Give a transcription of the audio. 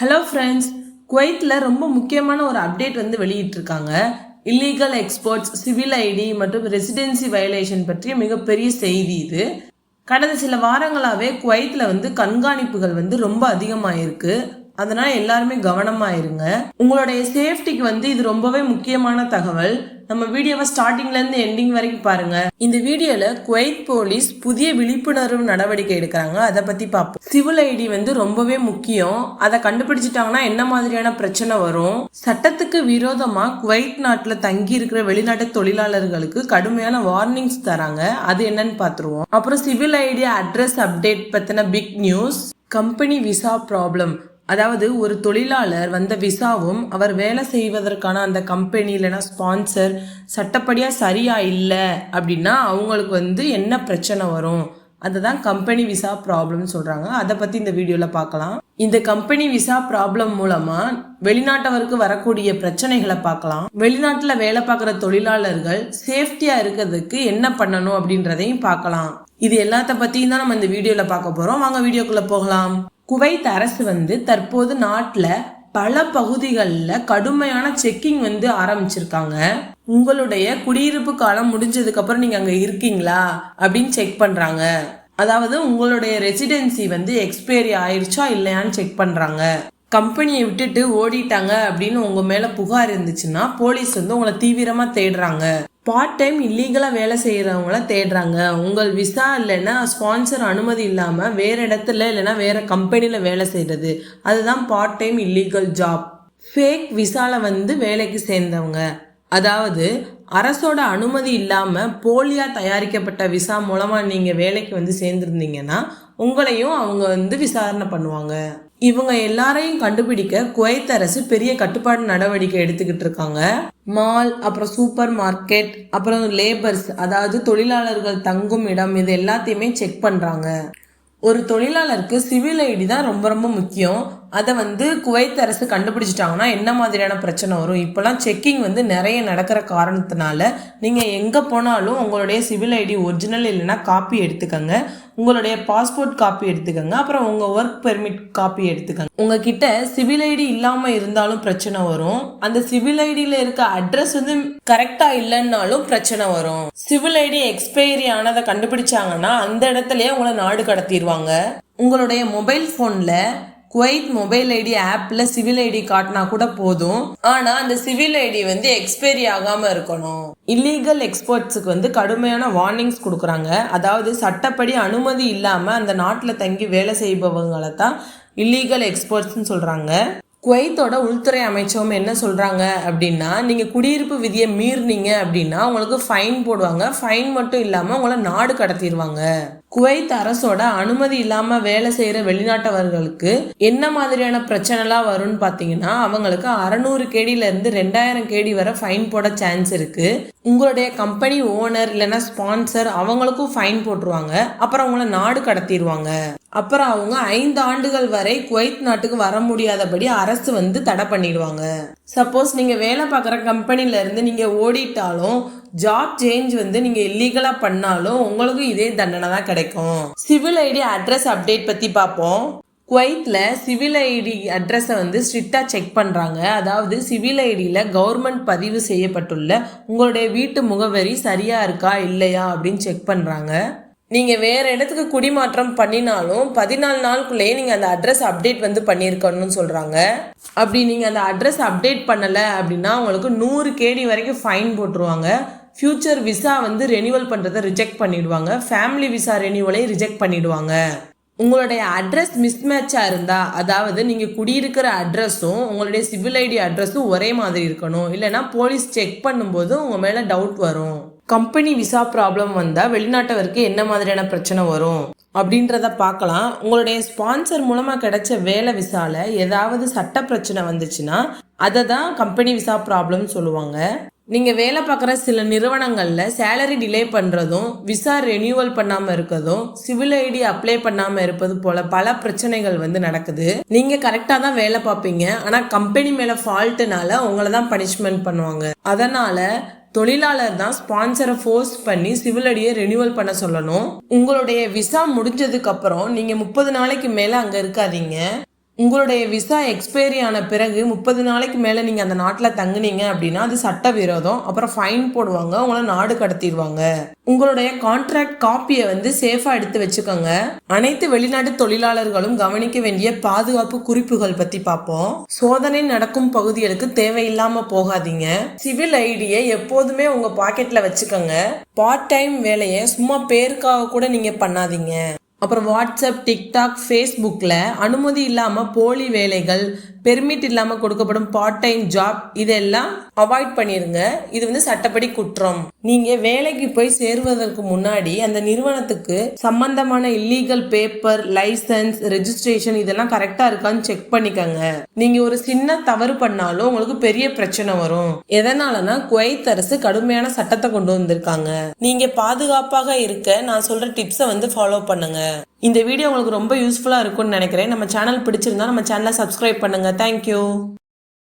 Hello friends குவைத்தில் ரொம்ப முக்கியமான ஒரு அப்டேட் வந்து வெளியிட்டிருக்காங்க. இல்லீகல் எக்ஸ்போர்ட்ஸ் சிவில் ஐடி மற்றும் ரெசிடென்சி வயலேஷன் பற்றிய மிகப்பெரிய செய்தி இது. கடந்த சில வாரங்களாகவே குவைத்தில் வந்து கண்காணிப்புகள் வந்து ரொம்ப அதிகமாயிருக்கு. அதனால எல்லாருமே கவனமா இருங்க. உங்களுடைய சேஃப்டிக்கு வந்து இது ரொம்பவே முக்கியமான தகவல். நம்ம வீடியோவை ஸ்டார்டிங்ல இருந்து எண்டிங் வரைக்கும் பாருங்க. இந்த வீடியோல குவைத் போலீஸ் புதிய விழிப்புணர்வு நடவடிக்கை எடுக்கிறாங்க. அதை பத்தி பார்ப்போம் சிவில் ஐடி வந்து ரொம்பவே முக்கியம். அதை கண்டுபிடிச்சிட்டாங்கன்னா என்ன மாதிரியான பிரச்சனை வரும்? சட்டத்துக்கு விரோதமா குவைத் நாட்டில் தங்கி இருக்கிற வெளிநாட்டு தொழிலாளர்களுக்கு கடுமையான வார்னிங்ஸ் தராங்க. அது என்னன்னு பார்த்துருவோம் அப்புறம் சிவில் ஐடி அட்ரஸ் அப்டேட் பத்தின big news company visa problem அதாவது ஒரு தொழிலாளர் வந்த விசாவும் அவர் வேலை செய்வதற்கான அந்த கம்பெனி இல்லைன்னா ஸ்பான்சர் சட்டப்படியாக சரியா இல்லை அப்படின்னா அவங்களுக்கு வந்து என்ன பிரச்சனை வரும்? அதுதான் கம்பெனி விசா ப்ராப்ளம்னு சொல்கிறாங்க அதை பற்றி இந்த வீடியோவில் பார்க்கலாம். இந்த கம்பெனி விசா ப்ராப்ளம் மூலமாக வெளிநாட்டவருக்கு வரக்கூடிய பிரச்சனைகளை பார்க்கலாம். வெளிநாட்டில் வேலை பார்க்குற தொழிலாளர்கள் சேஃப்டியாக இருக்கிறதுக்கு என்ன பண்ணணும் அப்படின்றதையும் பார்க்கலாம். இது எல்லாத்த பற்றியும் தான் நம்ம இந்த வீடியோவில் பார்க்க போகிறோம் வாங்க வீடியோக்குள்ளே போகலாம். குவைத் அரசு வந்து தற்போது நாட்டில் பல பகுதிகளில் கடுமையான செக்கிங் வந்து ஆரம்பிச்சிருக்காங்க. உங்களுடைய குடியிருப்பு காலம் முடிஞ்சதுக்கு அப்புறம் நீங்க அங்க இருக்கீங்களா? அப்படின்னு செக் பண்றாங்க. அதாவது உங்களுடைய ரெசிடென்சி வந்து எக்ஸ்பைரி ஆயிடுச்சா இல்லையான்னு செக் பண்றாங்க. கம்பெனியை விட்டுட்டு ஓடிட்டாங்க அப்படின்னு உங்க மேல புகார் இருந்துச்சுன்னா போலீஸ் வந்து உங்களை தீவிரமா தேடுறாங்க. பார்ட் டைம் இல்லீகலாக வேலை செய்கிறவங்கள தேடுறாங்க. உங்கள் விசா இல்லைன்னா ஸ்பான்சர் அனுமதி இல்லாமல் வேறு இடத்துல இல்லைன்னா வேறு கம்பெனியில் வேலை செய்கிறது அதுதான் part time illegal job fake விசாவில் வந்து வேலைக்கு சேர்ந்தவங்க. அதாவது அரசோட அனுமதி இல்லாமல் போலியாக தயாரிக்கப்பட்ட விசா மூலமாக நீங்கள் வேலைக்கு வந்து சேர்ந்துருந்தீங்கன்னா உங்களையும் அவங்க வந்து விசாரணை பண்ணுவாங்க. இவங்க எல்லாரையும் கண்டுபிடிக்க குவைத் அரசு பெரிய கட்டுப்பாடு நடவடிக்கை எடுத்துக்கிட்டு இருக்காங்க. மால் அப்புறம் சூப்பர் மார்க்கெட் அப்புறம் லேபர்ஸ் அதாவது தொழிலாளர்கள் தங்கும் இடம் இது எல்லாத்தையுமே செக் பண்றாங்க. ஒரு தொழிலாளருக்கு சிவில் ஐடி தான் ரொம்ப ரொம்ப முக்கியம். அதை வந்து குவைத் அரசு கண்டுபிடிச்சிட்டாங்கன்னா என்ன மாதிரியான பிரச்சனை வரும்? இப்போலாம் செக்கிங் வந்து நிறைய நடக்கிற காரணத்தினால நீங்கள் எங்கே போனாலும் உங்களுடைய சிவில் ஐடி ஒரிஜினல் இல்லைன்னா காப்பி எடுத்துக்கோங்க. உங்களுடைய பாஸ்போர்ட் காப்பி எடுத்துக்கோங்க. அப்புறம் உங்கள் ஒர்க் பெர்மிட் காப்பி எடுத்துக்கோங்க. உங்ககிட்ட சிவில் ஐடி இல்லாமல் இருந்தாலும் பிரச்சனை வரும். அந்த சிவில் ஐடியில் இருக்க அட்ரஸ் வந்து கரெக்டாக இல்லைன்னாலும் பிரச்சனை வரும். சிவில் ஐடி எக்ஸ்பைரி ஆனதை கண்டுபிடிச்சாங்கன்னா அந்த இடத்துலயே உங்களை நாடு கடத்திடுவாங்க உங்களுடைய மொபைல் ஃபோனில் குவைத் மொபைல் ஐடி ஆப்ல சிவில் ஐடி காட்டினா கூட போதும். ஆனா அந்த சிவில் ஐடி வந்து எக்ஸ்பைரி ஆகாம இருக்கணும். இல்லீகல் எக்ஸ்போர்ட்ஸுக்கு வந்து கடுமையான வார்னிங்ஸ் கொடுக்குறாங்க. அதாவது சட்டப்படி அனுமதி இல்லாம அந்த நாட்டில் தங்கி வேலை செய்பவங்களை தான் இல்லீகல் எக்ஸ்போர்ட்ஸ்னு சொல்றாங்க. குவைத்தோட உள்துறை அமைச்சகம் என்ன சொல்கிறாங்க அப்படின்னா நீங்கள் குடியிருப்பு விதியை மீறினீங்க அப்படின்னா உங்களுக்கு ஃபைன் போடுவாங்க. ஃபைன் மட்டும் இல்லாமல் உங்களை நாடு கடத்திடுவாங்க குவைத் அரசோட அனுமதி இல்லாமல் வேலை செய்கிற வெளிநாட்டவர்களுக்கு என்ன மாதிரியான பிரச்சனைலாம் வரும்னு பார்த்தீங்கன்னா அவங்களுக்கு அறநூறு கேடியிலேருந்து ரெண்டாயிரம் கேடி வரை ஃபைன் போட சான்ஸ் இருக்குது உங்களுடைய கம்பெனி ஓனர் இல்லைன்னா ஸ்பான்சர் அவங்களுக்கும் ஃபைன் போட்டுருவாங்க. அப்புறம் அவங்கள நாடு கடத்திடுவாங்க அப்புறம் அவங்க ஐந்து ஆண்டுகள் வரை குவைத் நாட்டுக்கு வர முடியாதபடி அரசு வந்து தடை பண்ணிடுவாங்க. சப்போஸ் நீங்கள் வேலை பார்க்குற கம்பெனியில இருந்து நீங்கள் ஓடிட்டாலும் ஜாப் சேஞ்ச் வந்து நீங்கள் இல்லீகலாக பண்ணாலும் உங்களுக்கும் இதே தண்டனை தான் கிடைக்கும். சிவில் ஐடி அட்ரஸ் அப்டேட் பற்றி பார்ப்போம். குவைத்தில் சிவில் ஐடி அட்ரஸை வந்து ஸ்ட்ரிக்டாக செக் பண்ணுறாங்க அதாவது சிவில் ஐடியில் கவர்மெண்ட் பதிவு செய்யப்பட்டுள்ள உங்களுடைய வீட்டு முகவரி சரியாக இருக்கா இல்லையா அப்படின்னு செக் பண்ணுறாங்க நீங்கள் வேறு இடத்துக்கு குடிமாற்றம் பண்ணினாலும் பதினாலு நாளுக்குள்ளேயே நீங்கள் அந்த அட்ரஸ் அப்டேட் வந்து பண்ணியிருக்கணும்னு சொல்கிறாங்க அப்படி நீங்கள் அந்த அட்ரஸ் அப்டேட் பண்ணலை அப்படின்னா உங்களுக்கு நூறு கேடி வரைக்கும் ஃபைன் போட்டுருவாங்க. ஃப்யூச்சர் விசா வந்து ரெனியூவல் பண்ணுறதை ரிஜெக்ட் பண்ணிடுவாங்க. ஃபேமிலி விசா ரெனியூவலையும் ரிஜெக்ட் பண்ணிடுவாங்க. உங்களுடைய அட்ரஸ் மிஸ்மேட்சாக இருந்தால் அதாவது நீங்கள் குடியிருக்கிற அட்ரஸும் உங்களுடைய சிவில் ஐடி அட்ரஸும் ஒரே மாதிரி இருக்கணும். இல்லைன்னா போலீஸ் செக் பண்ணும்போது உங்கள் மேலே டவுட் வரும். கம்பெனி விசா ப்ராப்ளம் வந்தால் வெளிநாட்டவருக்கு என்ன மாதிரியான பிரச்சனை வரும் அப்படின்றத பார்க்கலாம். உங்களுடைய ஸ்பான்சர் மூலமாக கிடைச்ச வேலை விசாவில் ஏதாவது சட்ட பிரச்சனை வந்துச்சுன்னா அதை தான் கம்பெனி விசா ப்ராப்ளம் சொல்லுவாங்க. நீங்கள் வேலை பார்க்குற சில நிறுவனங்களில் சேலரி டிலே பண்ணுறதும் விசா ரெனியூவல் பண்ணாமல் இருக்கிறதும் சிவில் ஐடி அப்ளை பண்ணாமல் இருப்பது போல பல பிரச்சனைகள் வந்து நடக்குது. நீங்கள் கரெக்டாக தான் வேலை பார்ப்பீங்க. ஆனால் கம்பெனி மேலே ஃபால்ட்டுனால உங்களை தான் பனிஷ்மெண்ட் பண்ணுவாங்க. அதனால் தொழிலாளர் தான் ஸ்பான்சரை ஃபோர்ஸ் பண்ணி சிவில் அடியை ரெனியூவல் பண்ண சொல்லணும். உங்களுடைய விசா முடிஞ்சதுக்கு அப்புறம் நீங்க முப்பது நாளைக்கு மேல அங்க இருக்காதீங்க. உங்களுடைய விசா எக்ஸ்பைரி ஆன பிறகு முப்பது நாளைக்கு மேலே நீங்கள் அந்த நாட்டில் தங்குனீங்க அப்படின்னா அது சட்டவிரோதம். அப்புறம் ஃபைன் போடுவாங்க. உங்களை நாடு கடத்திடுவாங்க. உங்களுடைய கான்ட்ராக்ட் காப்பியை வந்து சேஃபாக எடுத்து வச்சுக்கோங்க. அனைத்து வெளிநாட்டு தொழிலாளர்களும் கவனிக்க வேண்டிய பாதுகாப்பு குறிப்புகள் பற்றி பார்ப்போம். சோதனை நடக்கும் பகுதிகளுக்கு தேவையில்லாமல் போகாதீங்க. சிவில் ஐடியை எப்போதுமே உங்கள் பாக்கெட்டில் வச்சுக்கோங்க. பார்ட் டைம் வேலையை சும்மா பேருக்காக கூட நீங்கள் பண்ணாதீங்க. அப்புறம் வாட்ஸ்அப் டிக்டாக் ஃபேஸ்புக்கில் அனுமதி இல்லாமல் போலி வேலைகள் பெர்மிட் இல்லாமல் கொடுக்கப்படும் பார்ட் டைம் ஜாப் இதெல்லாம் அவாய்ட் பண்ணிருங்க. இது வந்து சட்டப்படி குற்றம். நீங்கள் வேலைக்கு போய் சேருவதற்கு முன்னாடி அந்த நிறுவனத்துக்கு சம்பந்தமான இல்லீகல் பேப்பர் லைசன்ஸ் ரெஜிஸ்ட்ரேஷன் இதெல்லாம் கரெக்டாக இருக்கான்னு செக் பண்ணிக்கோங்க. நீங்கள் ஒரு சின்ன தவறு பண்ணாலும் உங்களுக்கு பெரிய பிரச்சனை வரும். எதனாலனா குவைத் அரசு கடுமையான சட்டத்தை கொண்டு வந்திருக்காங்க. நீங்கள் பாதுகாப்பாக இருக்க நான் சொல்கிற டிப்ஸை வந்து ஃபாலோ பண்ணுங்க. இந்த வீடியோ உங்களுக்கு ரொம்ப யூஸ்ஃபுல்லாக இருக்கும்னு நினைக்கிறேன். நம்ம சேனல் பிடிச்சிருந்தா நம்ம சேனலை சப்ஸ்கிரைப் பண்ணுங்க. தேங்க்யூ